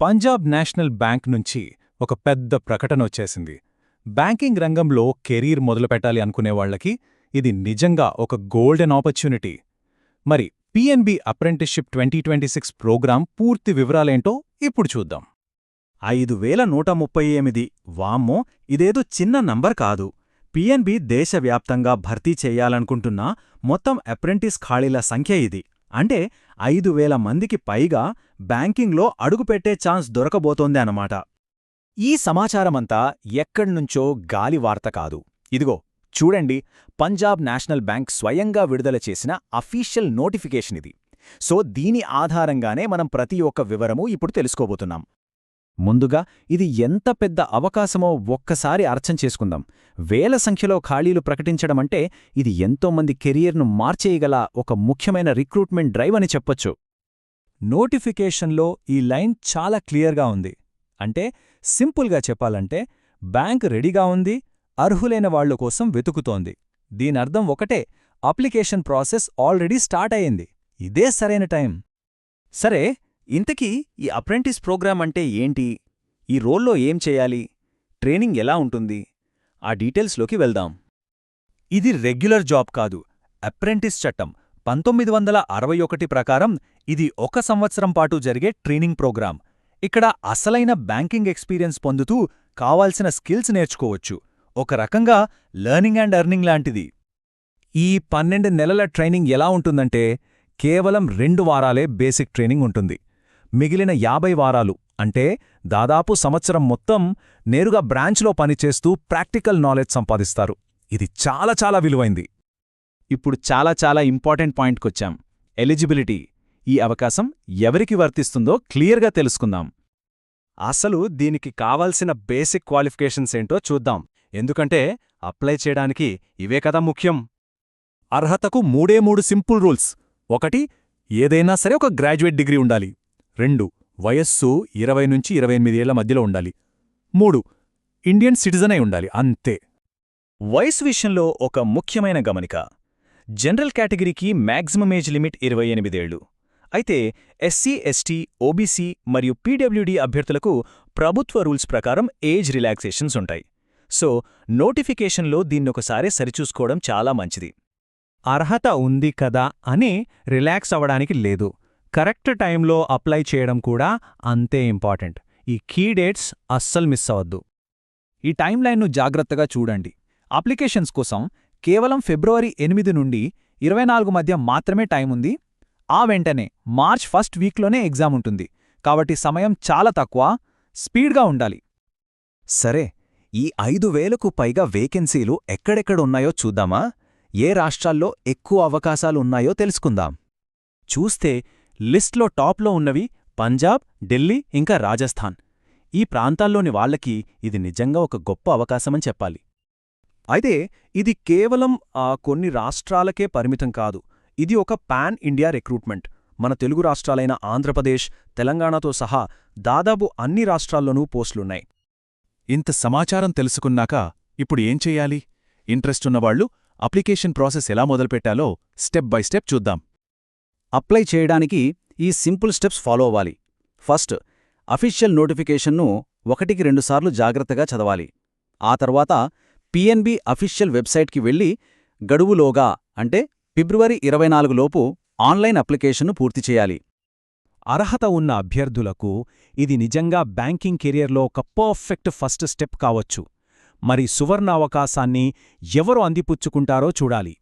Punjab national bank నుంచి ఒక పెద్ద ప్రకటన వచ్చేసింది. బ్యాంకింగ్ రంగంలో కెరీర్ మొదలుపెట్టాలి అనుకునేవాళ్ళకి ఇది నిజంగా ఒక గోల్డెన్ ఆపర్చునిటీ. మరి PNB apprenticeship twenty twenty six program పూర్తి వివరాలేంటో ఇప్పుడు చూద్దాం. ఐదు వేల నూట ముప్పై ఎనిమిది వామ్మో ఇదేదో చిన్న నంబర్ కాదు. పిఎన్బి దేశవ్యాప్తంగా భర్తీ చేయాలనుకుంటున్న మొత్తం అప్రెంటిస్ ఖాళీల సంఖ్య ఇది. అంటే ఐదు వేల మందికి పైగా బ్యాంకింగ్లో అడుగుపెట్టే ఛాన్స్ దొరకబోతోంది అన్నమాట. ఈ సమాచారమంతా ఎక్కడ్నుంచో గాలి వార్త కాదు. ఇదిగో చూడండి పంజాబ్ నేషనల్ బ్యాంక్ స్వయంగా విడుదల చేసిన అఫీషియల్ నోటిఫికేషన్ ఇది సో దీని ఆధారంగానే మనం ప్రతి ఒక్క వివరము ఇప్పుడు తెలుసుకోబోతున్నాం. ముందుగా ఇది ఎంత పెద్ద అవకాశమో ఒక్కసారి అర్థం చేసుకుందాం. వేల సంఖ్యలో ఖాళీలు ప్రకటించడమంటే ఇది ఎంతోమంది కెరియర్ను మార్చేయగల ఒక ముఖ్యమైన రిక్రూట్మెంట్ డ్రైవ్ అని చెప్పొచ్చు. నోటిఫికేషన్లో ఈ లైన్ చాలా క్లియర్గా ఉంది. అంటే సింపుల్గా చెప్పాలంటే బ్యాంక్ రెడీగా ఉంది అర్హులైన వాళ్ళ కోసం వెతుకుతోంది. దీనర్థం ఒకటే అప్లికేషన్ ప్రాసెస్ ఆల్రెడీ స్టార్ట్ అయింది ఇదే సరైన టైం. సరే ఇంతకీ ఈ అప్రెంటిస్ ప్రోగ్రామ్ అంటే ఏంటి? ఈ రోల్లో ఏం చేయాలి? ట్రైనింగ్ ఎలా ఉంటుంది? ఆ డీటెయిల్స్లోకి వెళ్దాం. ఇది రెగ్యులర్ జాబ్ కాదు అప్రెంటిస్ చట్టం. పంతొమ్మిది వందల అరవై ఒకటి ప్రకారం ఇది ఒక సంవత్సరం పాటు జరిగే ట్రైనింగ్ ప్రోగ్రాం ఇక్కడ అసలైన బ్యాంకింగ్ ఎక్స్పీరియన్స్ పొందుతూ కావాల్సిన స్కిల్స్ నేర్చుకోవచ్చు. ఒక రకంగా లెర్నింగ్ అండ్ ఎర్నింగ్ లాంటిది. ఈ పన్నెండు నెలల ట్రైనింగ్ ఎలా ఉంటుందంటే కేవలం రెండు వారాలే బేసిక్ ట్రైనింగ్ ఉంటుంది. మిగిలిన యాభై వారాలు. అంటే దాదాపు సంవత్సరం మొత్తం నేరుగా బ్రాంచ్లో పనిచేస్తూ ప్రాక్టికల్ నాలెడ్జ్ సంపాదిస్తారు. ఇది చాలా చాలా విలువైంది. ఇప్పుడు చాలా చాలా ఇంపార్టెంట్ పాయింట్కొచ్చాం. ఎలిజిబిలిటీ. ఈ అవకాశం ఎవరికి వర్తిస్తుందో క్లియర్గా తెలుసుకుందాం. అసలు దీనికి కావాల్సిన బేసిక్ క్వాలిఫికేషన్స్ ఏంటో చూద్దాం. ఎందుకంటే అప్లై చేయడానికి ఇవే కదా ముఖ్యం. అర్హతకు మూడే మూడు సింపుల్ రూల్స్. ఒకటి ఏదైనా సరే ఒక గ్రాడ్యుయేట్ డిగ్రీ ఉండాలి. రెండు వయస్సు ఇరవై నుంచి ఇరవై ఎనిమిదేళ్ళ మధ్యలో ఉండాలి. మూడు ఇండియన్ సిటిజన్ అయి ఉండాలి అంతే. వయసు విషయంలో ఒక ముఖ్యమైన గమనిక. జనరల్ కేటగిరీకి మ్యాక్సిమం ఏజ్ లిమిట్ ఇరవై ఎనిమిదేళ్ళు అయితే ఎస్సీ ఎస్టీ ఓబీసీ మరియు పీడబ్ల్యూడీ అభ్యర్థులకు ప్రభుత్వ రూల్స్ ప్రకారం ఏజ్ రిలాక్సేషన్స్ ఉంటాయి. సో నోటిఫికేషన్లో దీన్నొకసారి సరిచూసుకోవడం చాలా మంచిది. అర్హత ఉంది కదా అని రిలాక్స్ అవ్వడానికి లేదు. కరెక్ట్ టైంలో అప్లై చేయడం కూడా అంతే ఇంపార్టెంట్. ఈ కీ డేట్స్ అస్సలు మిస్ అవ్వద్దు. ఈ టైం లైన్ను జాగ్రత్తగా చూడండి. అప్లికేషన్స్ కోసం కేవలం ఫిబ్రవరి ఎనిమిది నుండి ఇరవై నాలుగు మధ్య మాత్రమే టైం ఉంది. ఆ వెంటనే మార్చ్ ఫస్ట్ వీక్లోనే ఎగ్జామ్ ఉంటుంది. కాబట్టి సమయం చాలా తక్కువ. స్పీడ్గా ఉండాలి. సరే ఈ ఐదు వేలకు పైగా వేకెన్సీలు ఎక్కడెక్కడున్నాయో చూద్దామా? ఏ రాష్ట్రాల్లో ఎక్కువ అవకాశాలు ఉన్నాయో తెలుసుకుందాం. చూస్తే లిస్ట్లో టాప్లో ఉన్నవి పంజాబ్ ఢిల్లీ ఇంకా రాజస్థాన్. ఈ ప్రాంతాల్లోని వాళ్ళకి ఇది నిజంగా ఒక గొప్ప అవకాశమని చెప్పాలి. అయితే ఇది కేవలం ఆ కొన్ని రాష్ట్రాలకే పరిమితం కాదు. ఇది ఒక పాన్ ఇండియా రిక్రూట్మెంట్. మన తెలుగు రాష్ట్రాలైన ఆంధ్రప్రదేశ్ తెలంగాణతో సహా దాదాపు అన్ని రాష్ట్రాల్లోనూ పోస్టులున్నాయి. ఇంత సమాచారం తెలుసుకున్నాక ఇప్పుడు ఏం చెయ్యాలి ఇంట్రెస్ట్ ఉన్నవాళ్ళు అప్లికేషన్ ప్రాసెస్ ఎలా మొదలుపెట్టాలో స్టెప్ బై స్టెప్ చూద్దాం. అప్లై చేయడానికి ఈ సింపుల్ స్టెప్స్ ఫాలో అవ్వాలి. ఫస్ట్ అఫీషియల్ నోటిఫికేషన్ను ఒకటికి రెండుసార్లు జాగ్రత్తగా చదవాలి. ఆ తర్వాత పిఎన్బి అఫీషియల్ వెబ్సైట్కి వెళ్ళి గడువులోగా అంటే ఫిబ్రవరి ఇరవై లోపు ఆన్లైన్ అప్లికేషన్ను పూర్తి చేయాలి. అర్హత ఉన్న అభ్యర్థులకు ఇది నిజంగా బ్యాంకింగ్ కెరియర్లో ఒక పర్ఫెక్ట్ ఫస్ట్ స్టెప్ కావచ్చు. మరి సువర్ణ అవకాశాన్ని ఎవరు అందిపుచ్చుకుంటారో చూడాలి.